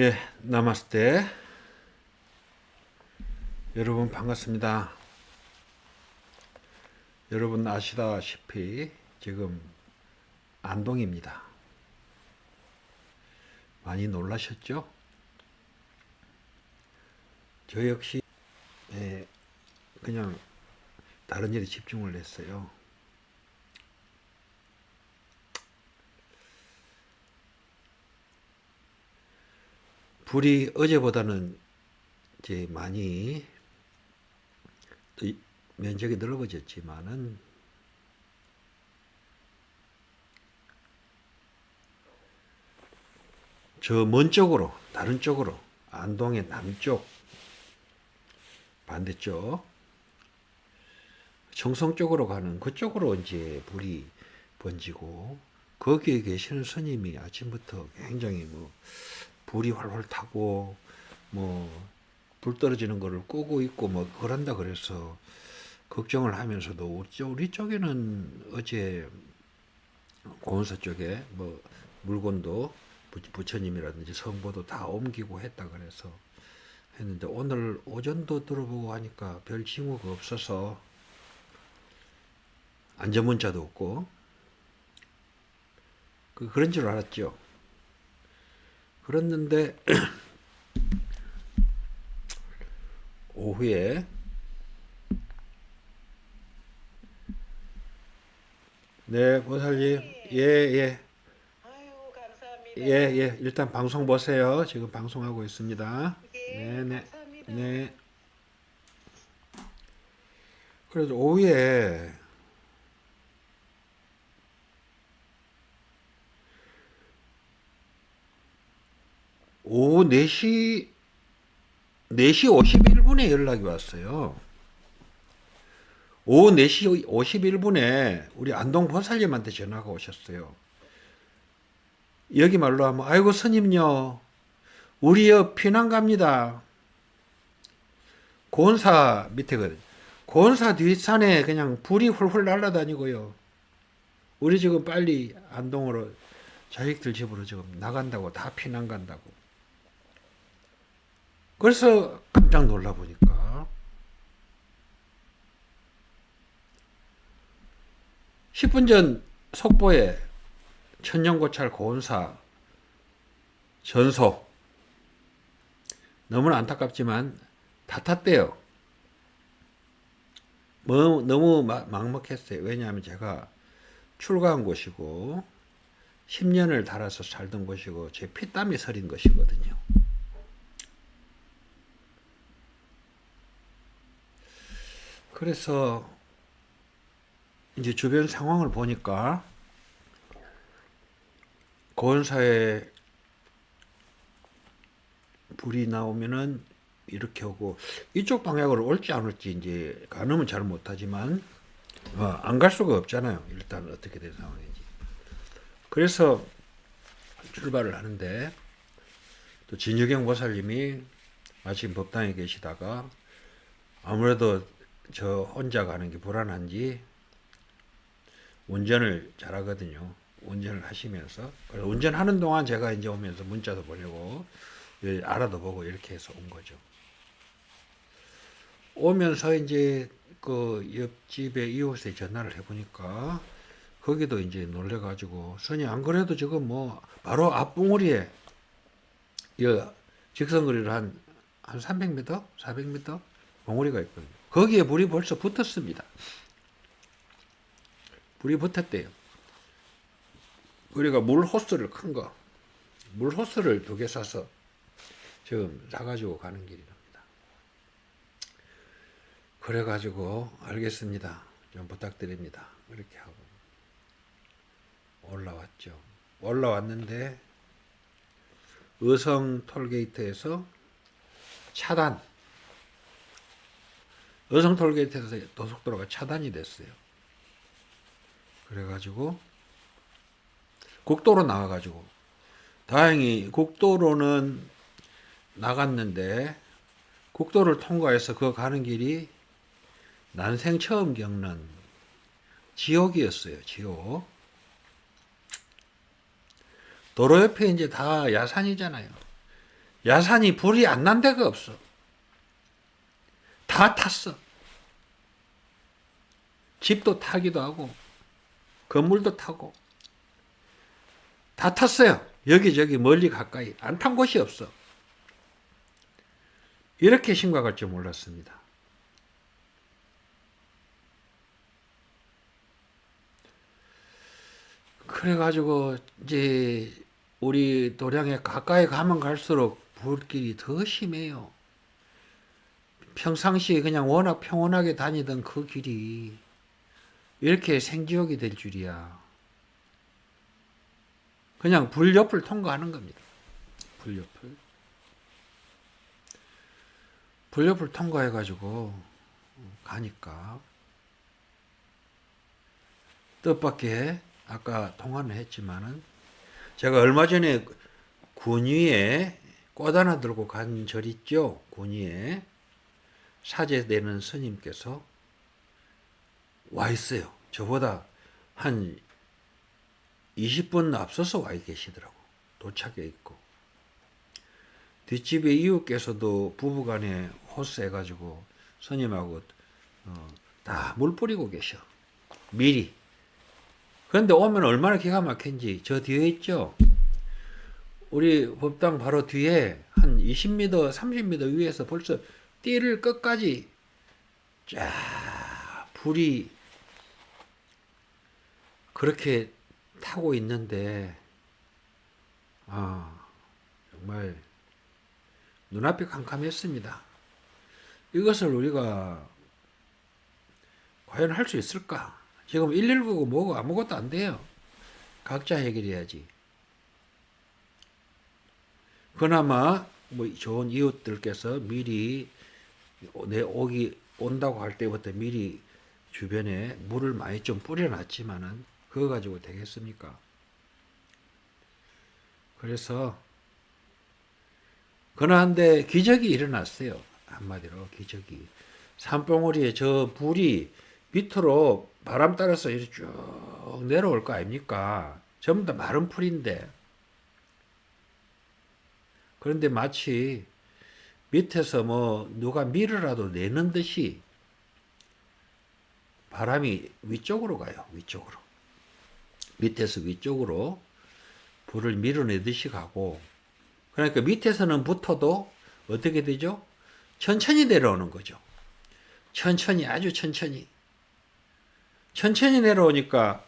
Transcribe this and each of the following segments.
예, 나마스테. 여러분 반갑습니다. 여러분 아시다시피 지금 안동입니다. 많이 놀라셨죠? 저 역시 예, 그냥 다른 일에 집중을 했어요. 불이 어제보다는 이제 많이 면적이 넓어졌지만은 저 먼 쪽으로 다른 쪽으로 안동의 남쪽 반대쪽 청성 쪽으로 가는 그쪽으로 이제 불이 번지고 거기에 계시는 스님이 아침부터 굉장히 뭐 불이 활활 타고 뭐 불 떨어지는 거를 끄고 있고 뭐 그런다 그래서 걱정을 하면서도 우리, 쪽에는 어제 고원사 쪽에 뭐 물건도 부- 부처님이라든지 성보도 다 옮기고 했다 그래서 했는데 오늘 오전도 들어보고 하니까 별 징후가 없어서 안전문자도 없고 그 그런 줄 알았죠. 그랬는데 오후에 네 보살님 예 예 아유 감사합니다. 예, 예. 일단 방송 보세요. 지금 방송하고 있습니다. 예, 네, 네. 감사합니다. 네. 그래서 오후에 오후 4시 4시 51분에 연락이 왔어요. 오후 4시 51분에 우리 안동 보살님한테 전화가 오셨어요. 여기 말로 하면 아이고 스님요 우리여 피난 갑니다. 고원사 밑에거든. 고원사 뒷산에 그냥 불이 훌훌 날아다니고요. 우리 지금 빨리 안동으로 자식들 집으로 지금 나간다고 다 피난 간다고. 그래서 깜짝 놀라 보니까 10분 전 속보에 천년고찰 고원사 전소 너무나 안타깝지만 다 탔대요. 뭐, 너무 마- 막막했어요. 왜냐하면 제가 출가한 곳이고 10년을 달아서 살던 곳이고 제 피땀이 서린 것이거든요. 그래서 이제 주변 상황을 보니까 고원사에 불이 나오면은 이렇게 오고 이쪽 방향으로 올지 안 올지 이제 가늠은 잘 못하지만 어, 안갈 수가 없잖아요. 일단 어떻게 된 상황인지. 그래서 출발을 하는데 또 진유경 보살님이 마침 법당에 계시다가 아무래도 저 혼자 가는 게 불안한지 운전을 잘하거든요. 운전을 하시면서 그래서 운전하는 동안 제가 이제 오면서 문자도 보내고 예, 알아도 보고 이렇게 해서 온 거죠. 오면서 이제 그 옆집에 이웃에 전화를 해보니까 거기도 이제 놀래가지고 선이 안 그래도 지금 뭐 바로 앞봉우리에 이 직선거리를 한, 한 300m? 400m? 봉우리가 있거든요. 거기에 불이 벌써 붙었습니다. 불이 붙었대요. 우리가 물 호스를 큰 거, 물 호스를 두 개 사서 지금 사가지고 가는 길이랍니다. 그래가지고 알겠습니다. 좀 부탁드립니다. 이렇게 하고 올라왔죠. 올라왔는데 의성 톨게이트에서 차단. 의성 톨게이트에서 고속도로가 차단이 됐어요. 그래가지고 국도로 나와가지고 다행히 국도로는 나갔는데 국도를 통과해서 그 가는 길이 난생 처음 겪는 지옥이었어요. 지옥. 도로 옆에 이제 다 야산이잖아요. 야산이 불이 안 난 데가 없어. 다 탔어. 집도 타기도 하고, 건물도 타고, 다 탔어요. 여기저기 멀리 가까이. 안 탄 곳이 없어. 이렇게 심각할 줄 몰랐습니다. 그래가지고 이제 우리 도량에 가까이 가면 갈수록 불길이 더 심해요. 평상시에 그냥 워낙 평온하게 다니던 그 길이 이렇게 생지옥이 될 줄이야. 그냥 불 옆을 통과하는 겁니다. 불 옆을. 불 옆을 통과해가지고 가니까 뜻밖의 아까 통화는 했지만은 제가 얼마 전에 군위에 꽃 하나 들고 간 절 있죠? 군위에 사제되는 스님께서 와 있어요. 저보다 한 20분 앞서서 와 계시더라고. 도착해 있고. 뒷집에 이웃께서도 부부간에 호스해가지고 스님하고 어, 다물 뿌리고 계셔. 미리. 그런데 오면 얼마나 기가 막힌지 저 뒤에 있죠. 우리 법당 바로 뒤에 한 20m, 30m 위에서 벌써 띠를 끝까지 쫙 불이 그렇게 타고 있는데 아 정말 눈앞이 캄캄했습니다. 이것을 우리가 과연 할 수 있을까? 지금 119고 뭐고 아무것도 안 돼요. 각자 해결해야지. 그나마 뭐 좋은 이웃들께서 미리 내 오기 온다고 할 때부터 미리 주변에 물을 많이 좀 뿌려놨지만은 그거 가지고 되겠습니까? 그래서 그러한데 기적이 일어났어요. 한마디로 기적이. 산봉우리에 저 불이 밑으로 바람 따라서 이렇게 쭉 내려올 거 아닙니까? 전부 다 마른 풀인데. 그런데 마치 밑에서 뭐 누가 밀으라도 내는 듯이 바람이 위쪽으로 가요. 위쪽으로. 밑에서 위쪽으로 불을 밀어내듯이 가고 그러니까 밑에서는 붙어도 어떻게 되죠? 천천히 내려오는 거죠. 천천히 아주 천천히 천천히 내려오니까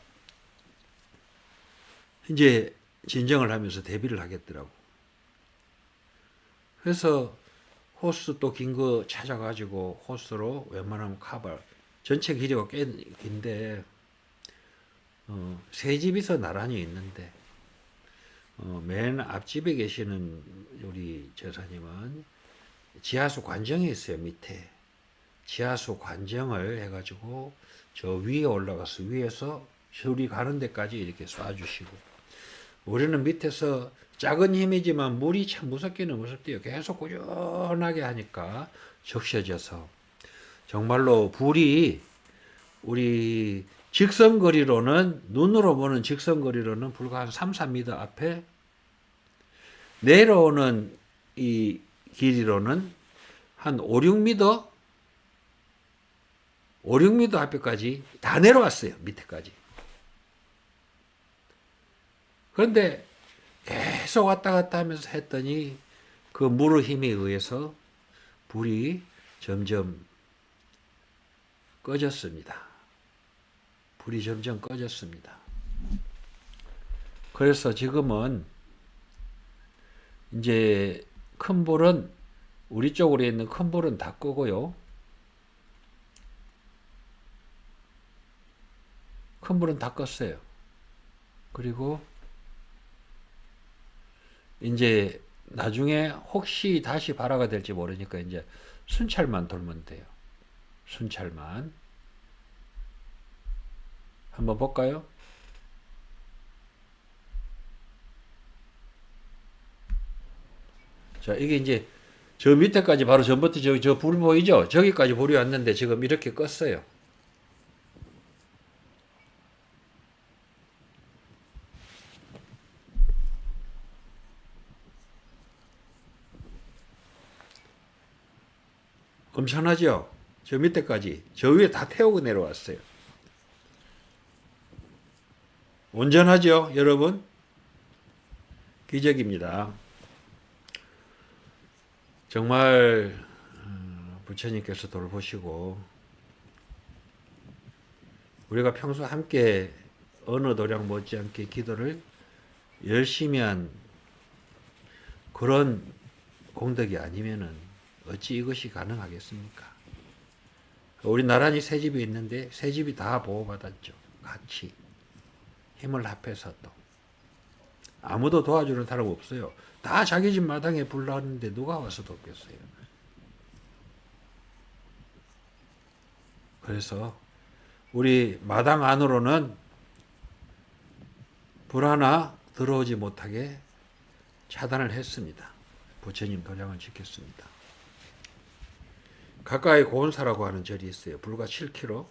이제 진정을 하면서 대비를 하겠더라고. 그래서 호스 또 긴 거 찾아가지고 호스로 웬만하면 카발 전체 길이가 꽤 긴데 어, 세 집이서 나란히 있는데 어, 맨 앞집에 계시는 우리 제사님은 지하수 관정이 있어요 밑에. 지하수 관정을 해가지고 저 위에 올라가서 위에서 우리 가는 데까지 이렇게 쏴주시고 우리는 밑에서 작은 힘이지만 물이 참 무섭기는 무섭대요. 계속 꾸준하게 하니까 적셔져서 정말로 불이 우리 직선거리로는 눈으로 보는 직선거리로는 불과 한 3, 4m 앞에 내려오는 이 길이로는 한 5, 6m 5, 6m 앞에까지 다 내려왔어요. 밑에까지. 그런데 계속 왔다 갔다 하면서 했더니 그 물의 힘에 의해서 불이 점점 꺼졌습니다. 불이 점점 꺼졌습니다. 그래서 지금은 이제 큰 불은 우리 쪽으로 있는 큰 불은 다 끄고요. 큰 불은 다 껐어요. 그리고 이제 나중에 혹시 다시 발화가 될지 모르니까 이제 순찰만 돌면 돼요. 순찰만. 한번 볼까요? 자, 이게 이제 저 밑에까지 바로 전부터 저기 저불 보이죠? 저기까지 불이 왔는데 지금 이렇게 껐어요. 엄청나죠? 저 밑에까지 저 위에 다 태우고 내려왔어요. 온전하죠, 여러분? 기적입니다. 정말 어, 부처님께서 돌보시고 우리가 평소 함께 어느 도량 못지않게 기도를 열심히 한 그런 공덕이 아니면은 어찌 이것이 가능하겠습니까? 우리 나란히 세 집이 있는데 세 집이 다 보호받았죠. 같이 힘을 합해서 또 아무도 도와주는 사람 없어요. 다 자기 집 마당에 불나는데 누가 와서 돕겠어요? 그래서 우리 마당 안으로는 불 하나 들어오지 못하게 차단을 했습니다. 부처님 도량을 지켰습니다. 가까이 고운사라고 하는 절이 있어요. 불과 7km.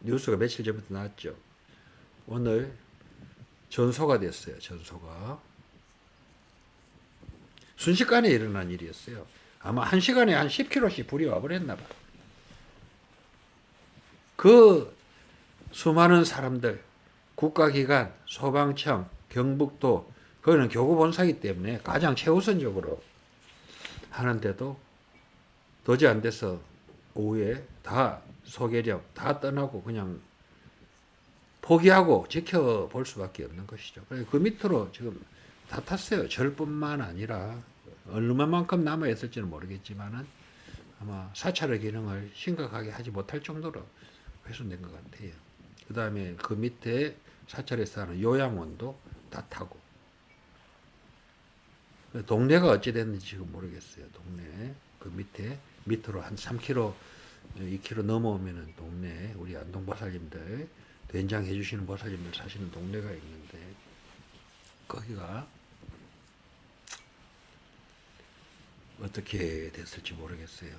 뉴스가 며칠 전부터 나왔죠. 오늘 전소가 됐어요. 전소가. 순식간에 일어난 일이었어요. 아마 한 시간에 한 10km씩 불이 와버렸나 봐. 그 수많은 사람들, 국가기관, 소방청, 경북도, 거기는 교구 본사이기 때문에 가장 최우선적으로 하는데도 도저히 안 돼서 오후에 다 소개력 다 떠나고 그냥 포기하고 지켜볼 수밖에 없는 것이죠. 그 밑으로 지금 다 탔어요. 절뿐만 아니라 얼마만큼 남아 있을지는 모르겠지만은 아마 사찰의 기능을 심각하게 하지 못할 정도로 훼손된 것 같아요. 그 다음에 그 밑에 사찰에서 하는 요양원도 다 타고 동네가 어찌 됐는지 지금 모르겠어요. 동네 그 밑에 밑으로 한 3km, 2km 넘어오면은 동네 우리 안동 보살님들 된장 해주시는 보살님들 사시는 동네가 있는데 거기가 어떻게 됐을지 모르겠어요.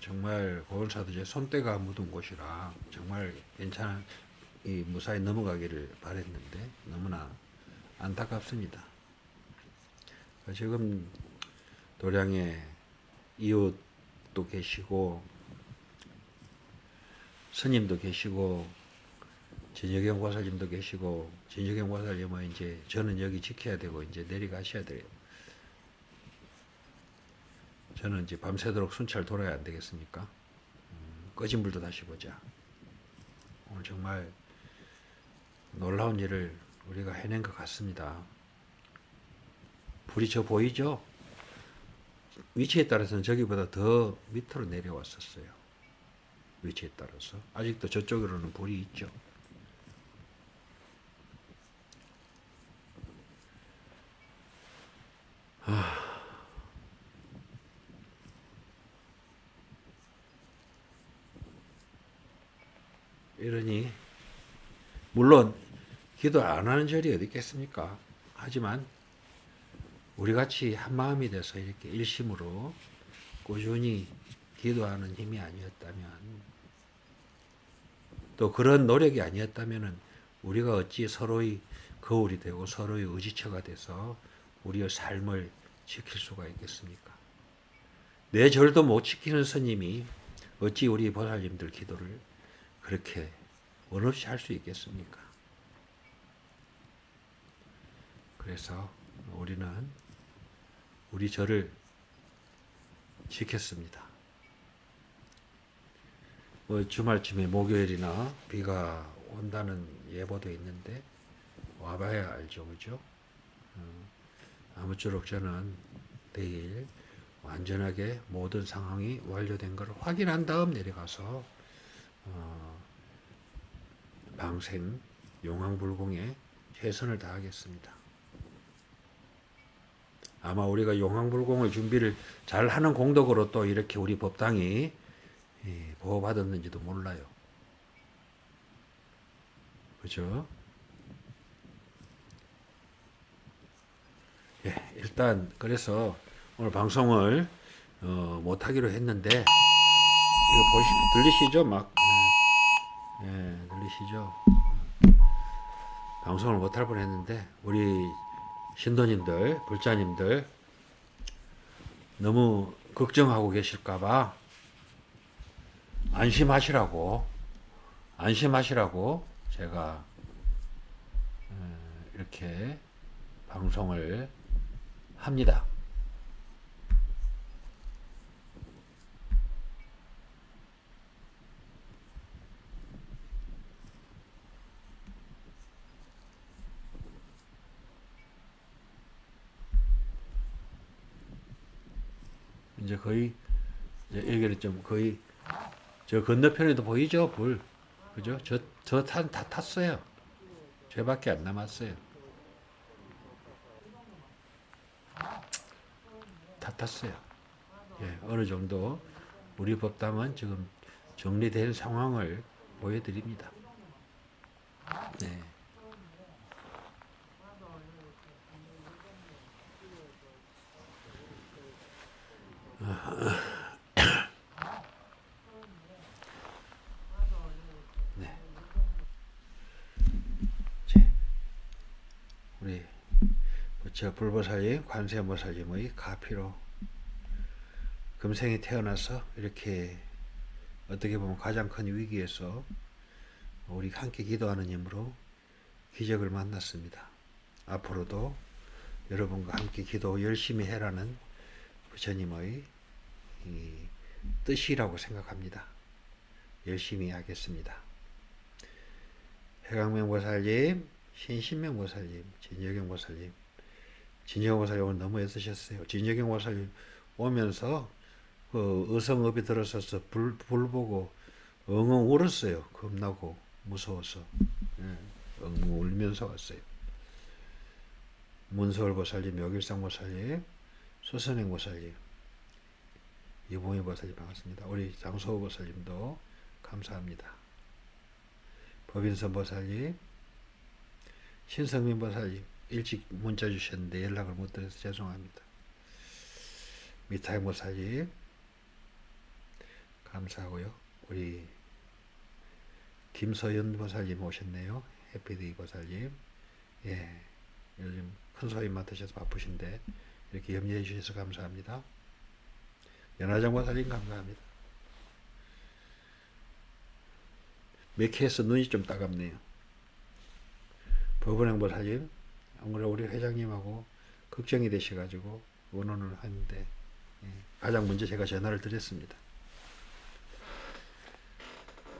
정말 고은사도 제 손때가 묻은 곳이라 정말 괜찮은 이 무사히 넘어가기를 바랬는데 너무나 안타깝습니다. 지금 도량에 이웃도 계시고 스님도 계시고 진여경 보살님도 계시고 진여경 보살님은 이제 저는 여기 지켜야 되고 이제 내려가셔야 돼요. 저는 이제 밤새도록 순찰 돌아야 안 되겠습니까? 음, 꺼진 불도 다시 보자. 오늘 정말 놀라운 일을 우리가 해낸 것 같습니다. 저 보이죠? 위치에 따라서는 저기보다 더 밑으로 내려왔었어요. 위치에 따라서. 아직도 저쪽으로는 불이 있죠. 이러니 물론 기도 안 하는 절이 어디 있겠습니까? 하지만 우리 같이 한 마음이 돼서 이렇게 일심으로 꾸준히 기도하는 힘이 아니었다면 또 그런 노력이 아니었다면은 우리가 어찌 서로의 거울이 되고 서로의 의지처가 돼서 우리의 삶을 지킬 수가 있겠습니까? 내 절도 못 지키는 스님이 어찌 우리 보살님들 기도를 그렇게 원 없이 할 수 있겠습니까? 그래서 우리는 우리 절을 지켰습니다. 뭐 주말쯤에 목요일이나 비가 온다는 예보도 있는데 와봐야 알죠, 그죠? 어, 아무쪼록 저는 내일 완전하게 모든 상황이 완료된 걸 확인한 다음 내려가서 어, 방생 용왕불공에 최선을 다하겠습니다. 아마 우리가 용왕불공을 준비를 잘 하는 공덕으로 또 이렇게 우리 법당이 예, 보호받았는지도 몰라요. 그죠? 예, 일단 그래서 오늘 방송을 어, 못하기로 했는데 이거 보시 들리시죠? 막 예, 예, 들리시죠? 방송을 못할 뻔했는데 우리 신도님들, 불자님들 너무 걱정하고 계실까봐 안심하시라고 안심하시라고 제가 어, 이렇게 방송을 합니다. 거의 좀 거의 저 건너편에도 보이죠? 불 그죠? 저저탄다 탔어요. 저밖에 안 남았어요. 다 탔어요. 예 어느 정도 우리 법당은 지금 정리된 상황을 보여드립니다. 네. 이제 우리 부처 불보살님, 관세음보살님의 가피로 금생에 태어나서 이렇게 어떻게 보면 가장 큰 위기에서 우리 함께 기도하는 힘으로 기적을 만났습니다. 앞으로도 여러분과 함께 기도 열심히 해라는 부처님의 이 뜻이라고 생각합니다. 열심히 하겠습니다. 해강명 보살님, 신신명 보살님, 진여경 보살님, 진여경 보살님 오늘 너무 애쓰셨어요. 진여경 보살님 오면서 그 의성업이 들어서서 불, 불 보고 엉엉 울었어요. 겁나고 무서워서 예, 엉엉 울면서 왔어요. 문서월 보살님, 묘길상 보살님, 소선행 보살님, 이봉희 보살님 반갑습니다. 우리 장소호 보살님도 감사합니다. 법인선 보살님, 신성민 보살님 일찍 문자 주셨는데 연락을 못 드려서 죄송합니다. 미타임 보살님 감사하고요. 우리 김서연 보살님 오셨네요. 해피데이 보살님. 예, 요즘 큰 소임 맡으셔서 바쁘신데 이렇게 염려해 주셔서 감사합니다. 연화장 보살님 감사합니다. 맥해에서 눈이 좀 따갑네요. 법원행 보살님, 아무래도 우리 회장님하고 걱정이 되셔가지고 원원을 하는데 예, 가장 먼저 제가 전화를 드렸습니다.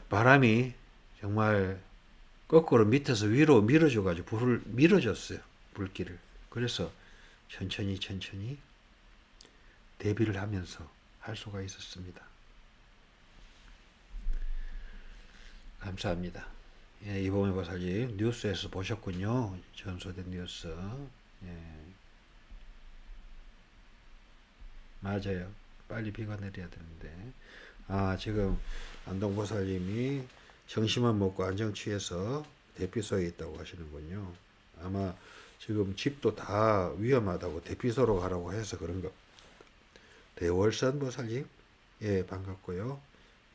바람이 정말 거꾸로 밑에서 위로 밀어줘가지고 불을 밀어줬어요. 불길을. 그래서 천천히 천천히 대비를 하면서 할 수가 있었습니다. 감사합니다. 예, 이봉희 보살님 뉴스에서 보셨군요. 전소된 뉴스. 예. 맞아요. 빨리 비가 내려야 되는데. 아, 지금 안동 보살님이 정신만 먹고 안정 취해서 대피소에 있다고 하시는군요. 아마 지금 집도 다 위험하다고 대피소로 가라고 해서 그런가. 대월선 보살님, 예, 반갑고요.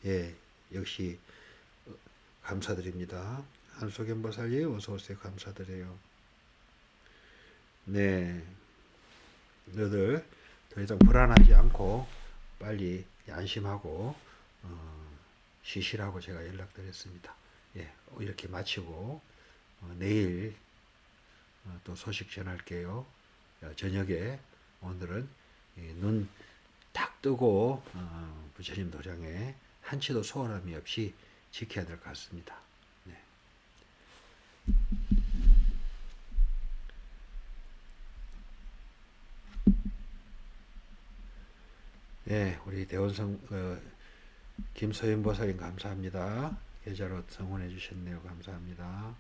예, 역시 감사드립니다. 한소견 보살님, 어서 오세요. 감사드려요. 네, 너들 더 이상 불안하지 않고 빨리 안심하고 어, 쉬시라고 제가 연락드렸습니다. 예, 이렇게 마치고 어, 내일 어, 또 소식 전할게요. 어, 저녁에 오늘은 눈 딱 뜨고 어, 부처님 도장에 한치도 소홀함이 없이 지켜야 될 것 같습니다. 네. 네, 우리 대원성 어, 김서연 보살님 감사합니다. 계좌로 성원해 주셨네요. 감사합니다.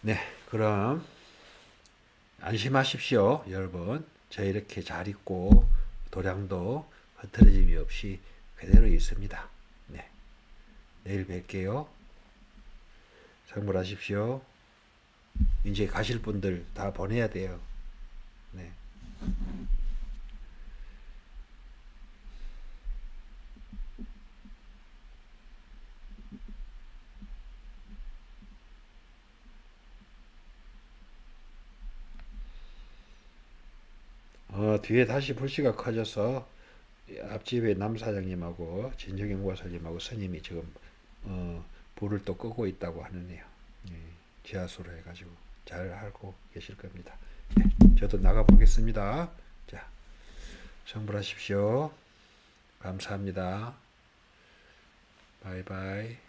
네, 그럼 안심하십시오, 여러분. 저 이렇게 잘 있고 도량도 흐트러짐이 없이 그대로 있습니다. 네, 내일 뵐게요. 성불하십시오. 이제 가실 분들 다 보내야 돼요. 네. 어, 뒤에 다시 불씨가 커져서 앞집에 남 사장님하고 진정영 과사님하고 스님이 지금 어, 불을 또 끄고 있다고 하느네요. 예, 지하수로 해가지고 잘 알고 계실 겁니다. 예, 저도 나가 보겠습니다. 자, 성불하십시오. 감사합니다. 바이바이.